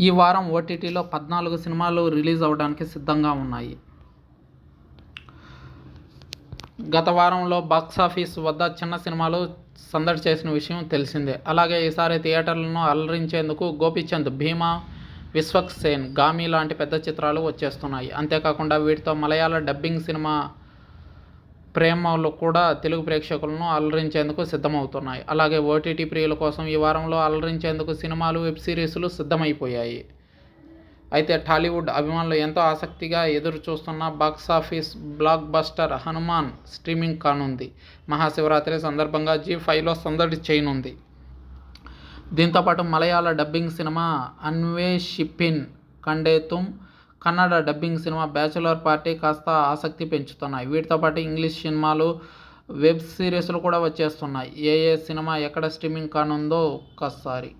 ఈ వారం ఓటీటీలో పద్నాలుగు సినిమాలు రిలీజ్ అవ్వడానికి సిద్ధంగా ఉన్నాయి. గత వారంలో బాక్సాఫీస్ వద్ద చిన్న సినిమాలు సందడి చేసిన విషయం తెలిసిందే. అలాగే ఈసారి థియేటర్లను అలరించేందుకు గోపీచంద్ భీమా విశ్వక్ సేన్ గామి లాంటి పెద్ద చిత్రాలు వచ్చేస్తున్నాయి. అంతేకాకుండా వీటితో మలయాళ డబ్బింగ్ సినిమా ప్రేమలు కూడా తెలుగు ప్రేక్షకులను అలరించేందుకు సిద్ధమవుతున్నాయి. అలాగే ఓటీటీ ప్రియుల కోసం ఈ వారంలో అలరించేందుకు సినిమాలు వెబ్ సిరీస్లు సిద్ధమైపోయాయి. అయితే టాలీవుడ్ అభిమానులు ఎంతో ఆసక్తిగా ఎదురు చూస్తున్న box office blockbuster Hanuman streaming కానుంది. మహాశివరాత్రి సందర్భంగా జీ ఫైవ్లో సందడి చేయనుంది. దీంతోపాటు Malayala dubbing cinema Anweshippin Kandethum Kannada dubbing cinema bachelor party కాస్త ఆసక్తి పెంచుతున్నాయి. వీటితో పాటు ఇంగ్లీష్ సినిమాలు వెబ్ సిరీస్లు కూడా వచ్చేస్తున్నాయి. ఏ ఏ సినిమా ఎక్కడ స్ట్రీమింగ్ కానుందో ఒక్కసారి.